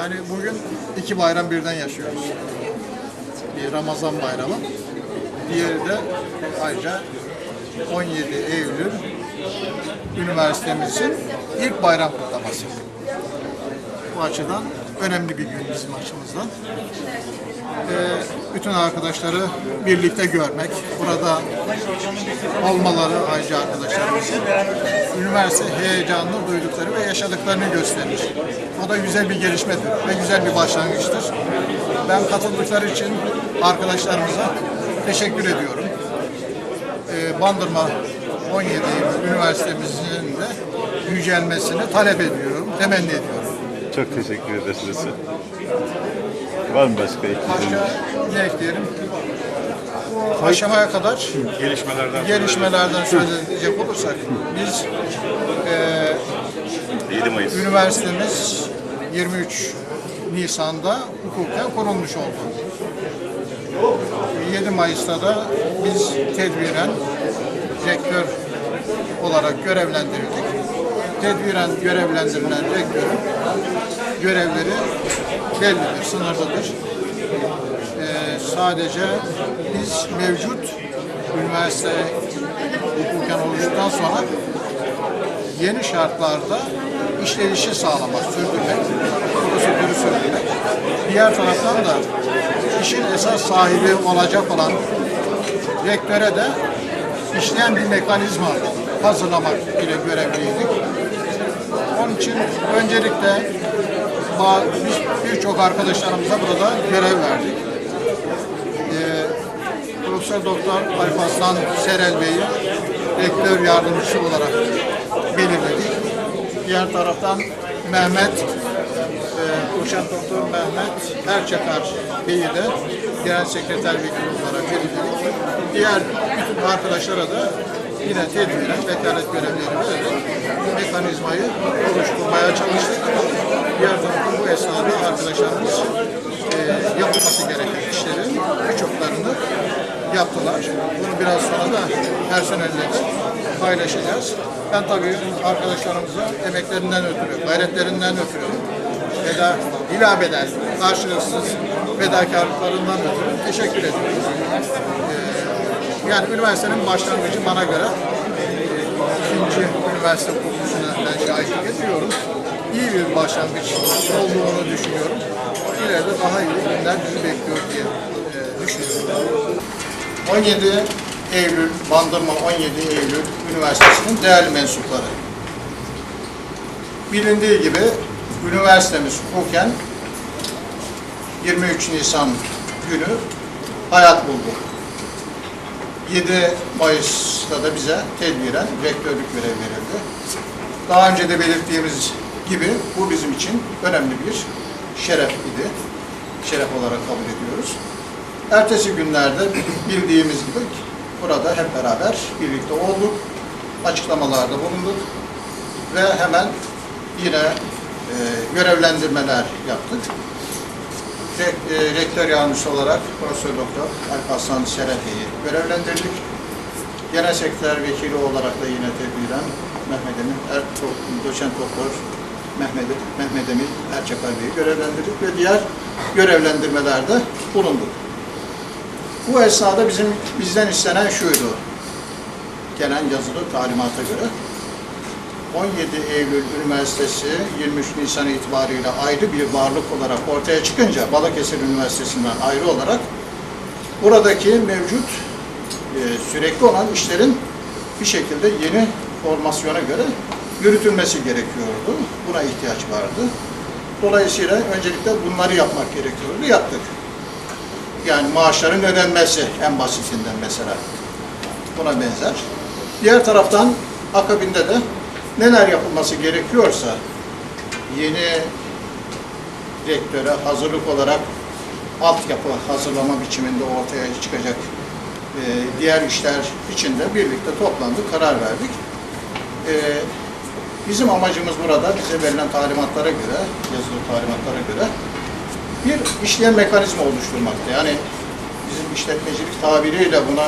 Yani bugün iki bayram birden yaşıyoruz. Bir Ramazan bayramı, diğeri de ayrıca 17 Eylül üniversitemizin ilk bayram kutlaması. Bu açıdan önemli bir gün bizim açımızdan. Ee, bütün arkadaşları birlikte görmek, burada olmaları ayrıca arkadaşlarımızın üniversite heyecanını duydukları ve yaşadıklarını gösterir. O da güzel bir gelişmedir ve güzel bir başlangıçtır. Ben katıldıkları için arkadaşlarımıza teşekkür ediyorum. Ee, Bandırma 17 Eylül Üniversitemizin de yücelmesini talep ediyorum, temenni ediyorum. Çok teşekkür ederiz. Var mı başka ekleyeceğiniz? Başka ne ekleyelim? Bu aşamaya kadar Gelişmelerden gelişmelerden söz edecek olursak biz 7 Mayıs. üniversitemiz 23 Nisan'da hukuken kurulmuş oldu. 7 Mayıs'ta da biz tedbiren rektör olarak görevlendirildik. Tedbiren görevlendirilen rektörün görevleri bellidir, sınırlıdır. Ee, sadece biz mevcut üniversite hukuken oluştuktan sonra yeni şartlarda işleyişi sağlamak, sürdürmek, prosedürü sürdürmek. Diğer taraftan da işin esas sahibi olacak olan rektöre de işleyen bir mekanizma hazırlamak ile görevliydik. Onun için öncelikle birçok arkadaşlarımıza burada görev verdik. Ee, Profesör Doktor Alparslan Serel Bey'i rektör yardımcısı olarak belirledik. Diğer taraftan Mehmet, e, Doçent Doktor Mehmet Erçakar Bey'i de Genel Sekreter Vekili olarak belirledik. Diğer bütün arkadaşlara da yine tedbiren vekalet görevleri vererek mekanizmayı oluşturmaya çalıştık. Taraftan bu esnada arkadaşlarımız e, yapılması gereken işlerin birçoklarını yaptılar. Bunu biraz sonra da personelle paylaşacağız. Ben tabii arkadaşlarımıza emeklerinden ötürü, gayretlerinden ötürü, veda, bila bedel, karşılıksız fedakarlıklarından ötürü teşekkür ediyorum. Ee, yani üniversitenin başlangıcı bana göre ikinci üniversite kuruluşuna ben şahitlik ediyorum. İyi bir başlangıç olduğunu düşünüyorum. İleride daha iyi günler bizi bekliyor diye e, düşünüyorum. 17 Eylül, Bandırma 17 Eylül Üniversitesi'nin değerli mensupları. Bilindiği gibi üniversitemiz hukuken 23 Nisan günü hayat buldu. 7 Mayıs'ta da bize tedbiren rektörlük görev verildi. Daha önce de belirttiğimiz gibi bu bizim için önemli bir şeref idi. Şeref olarak kabul ediyoruz. Ertesi günlerde bildiğimiz gibi burada hep beraber birlikte olduk. Açıklamalarda bulunduk. Ve hemen yine e, görevlendirmeler yaptık. Re- e, rektör yardımcısı olarak Profesör Doktor Alparslan Serefe'yi görevlendirdik. Genel sekreter vekili olarak da yine tedbiren Mehmet Emin, er, doçent doktor Mehmet, Mehmet Emin Erçakar Bey'i görevlendirdik ve diğer görevlendirmelerde bulunduk. Bu esnada bizim bizden istenen şuydu. Gelen yazılı talimata göre 17 Eylül Üniversitesi 23 Nisan itibariyle ayrı bir varlık olarak ortaya çıkınca Balıkesir Üniversitesi'nden ayrı olarak buradaki mevcut e, sürekli olan işlerin bir şekilde yeni formasyona göre yürütülmesi gerekiyordu. Buna ihtiyaç vardı. Dolayısıyla öncelikle bunları yapmak gerekiyordu. Yaptık. Yani maaşların ödenmesi en basitinden mesela. Buna benzer. Diğer taraftan akabinde de neler yapılması gerekiyorsa yeni rektöre hazırlık olarak altyapı hazırlama biçiminde ortaya çıkacak e, diğer işler için de birlikte toplandık, karar verdik. E, bizim amacımız burada bize verilen talimatlara göre, yazılı talimatlara göre bir işleyen mekanizma oluşturmakta. Yani bizim işletmecilik tabiriyle buna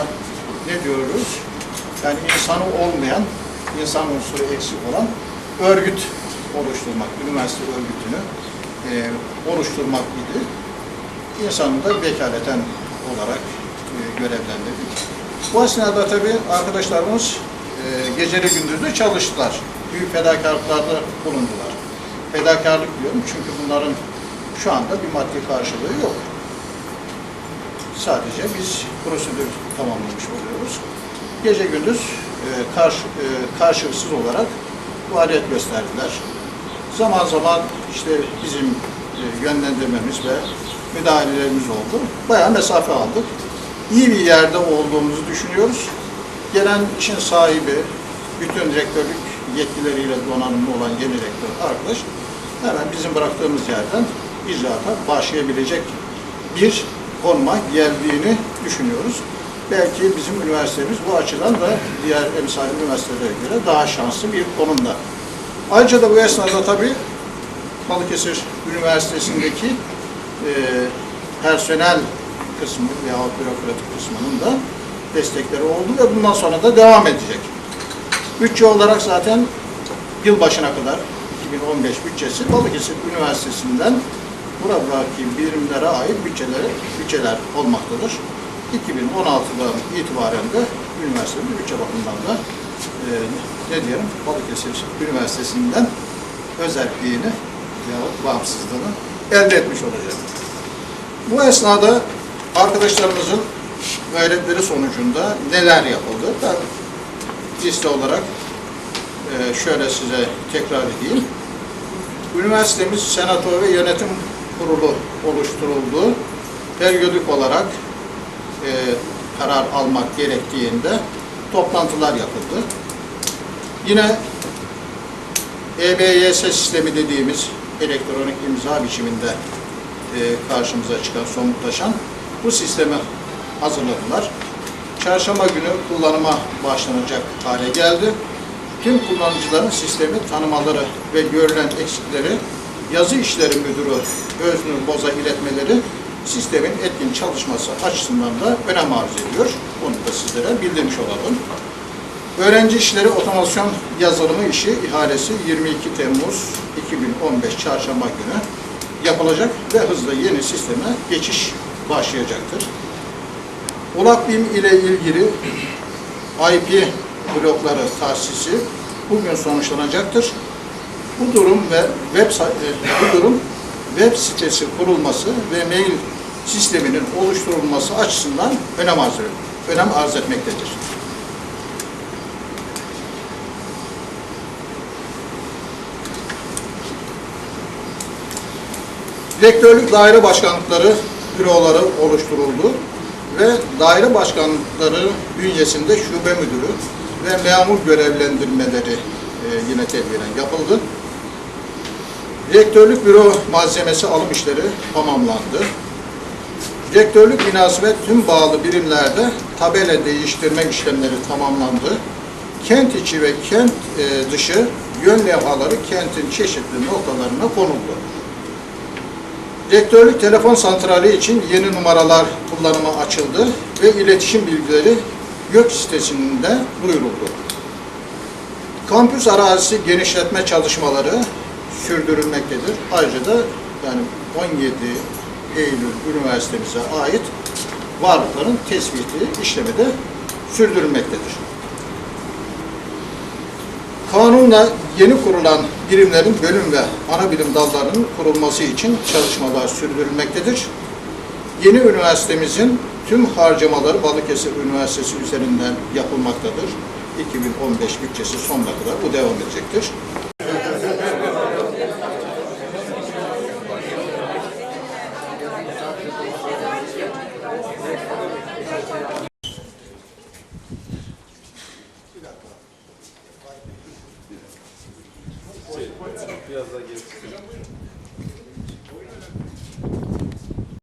ne diyoruz? Yani insanı olmayan, insan unsuru eksik olan örgüt oluşturmak, üniversite örgütünü e, oluşturmak idi. İnsanı da vekaleten olarak e, görevlendirdik. Bu esnada tabii arkadaşlarımız e, geceli gündüzde çalıştılar. Büyük fedakarlıklarda bulundular. Fedakarlık diyorum çünkü bunların şu anda bir maddi karşılığı yok. Sadece biz prosedür tamamlamış oluyoruz. Gece gündüz e, karşı, e, karşılıksız olarak faaliyet gösterdiler. Zaman zaman işte bizim e, yönlendirmemiz ve müdahalelerimiz oldu. Bayağı mesafe aldık. İyi bir yerde olduğumuzu düşünüyoruz. Gelen işin sahibi, bütün rektörlük yetkileriyle donanımlı olan yeni rektör arkadaş hemen bizim bıraktığımız yerden icraata başlayabilecek bir konuma geldiğini düşünüyoruz. Belki bizim üniversitemiz bu açıdan da diğer emsal üniversitelere göre daha şanslı bir konumda. Ayrıca da bu esnada tabii Balıkesir Üniversitesi'ndeki e, personel kısmı veya bürokratik kısmının da destekleri oldu ve bundan sonra da devam edecek. Bütçe olarak zaten yılbaşına kadar 2015 bütçesi Balıkesir Üniversitesi'nden buradaki birimlere ait bütçeleri, bütçeler olmaktadır. 2016'dan itibaren de üniversitenin bütçe bakımından da e, ne diyelim Balıkesir Üniversitesi'nden özelliğini yahut bağımsızlığını elde etmiş olacak. Bu esnada arkadaşlarımızın gayretleri sonucunda neler yapıldı? Ben liste olarak e, şöyle size tekrar edeyim. Üniversitemiz senato ve yönetim kurulu oluşturuldu. Periyodik olarak e, karar almak gerektiğinde toplantılar yapıldı. Yine EBYS sistemi dediğimiz elektronik imza biçiminde e, karşımıza çıkan, somutlaşan bu sistemi hazırladılar. Çarşamba günü kullanıma başlanacak hale geldi. Tüm kullanıcıların sistemi tanımaları ve görülen eksikleri yazı işleri müdürü Öznur Boz'a iletmeleri sistemin etkin çalışması açısından da önem arz ediyor. Onu da sizlere bildirmiş olalım. Öğrenci işleri otomasyon yazılımı işi ihalesi 22 Temmuz 2015 Çarşamba günü yapılacak ve hızla yeni sisteme geçiş başlayacaktır. ULAPBİM ile ilgili IP blokları tahsisi bugün sonuçlanacaktır. Bu durum ve web e, bu durum web sitesi kurulması ve mail sisteminin oluşturulması açısından önem arz, önem arz etmektedir. Rektörlük daire başkanlıkları büroları oluşturuldu ve daire başkanlıkları bünyesinde şube müdürü ve memur görevlendirmeleri e, yine tedbiren yapıldı. Rektörlük büro malzemesi alım işleri tamamlandı. Rektörlük binası ve tüm bağlı birimlerde tabela değiştirme işlemleri tamamlandı. Kent içi ve kent e, dışı yön levhaları kentin çeşitli noktalarına konuldu. Rektörlük telefon santrali için yeni numaralar kullanıma açıldı ve iletişim bilgileri YÖK sitesinde duyuruldu. Kampüs arazisi genişletme çalışmaları sürdürülmektedir. Ayrıca da yani 17 Eylül üniversitemize ait varlıkların tespiti işlemi de sürdürülmektedir. Kanunla yeni kurulan birimlerin bölüm ve ana bilim dallarının kurulması için çalışmalar sürdürülmektedir. Yeni üniversitemizin tüm harcamaları Balıkesir Üniversitesi üzerinden yapılmaktadır. 2015 bütçesi sonuna kadar bu devam edecektir.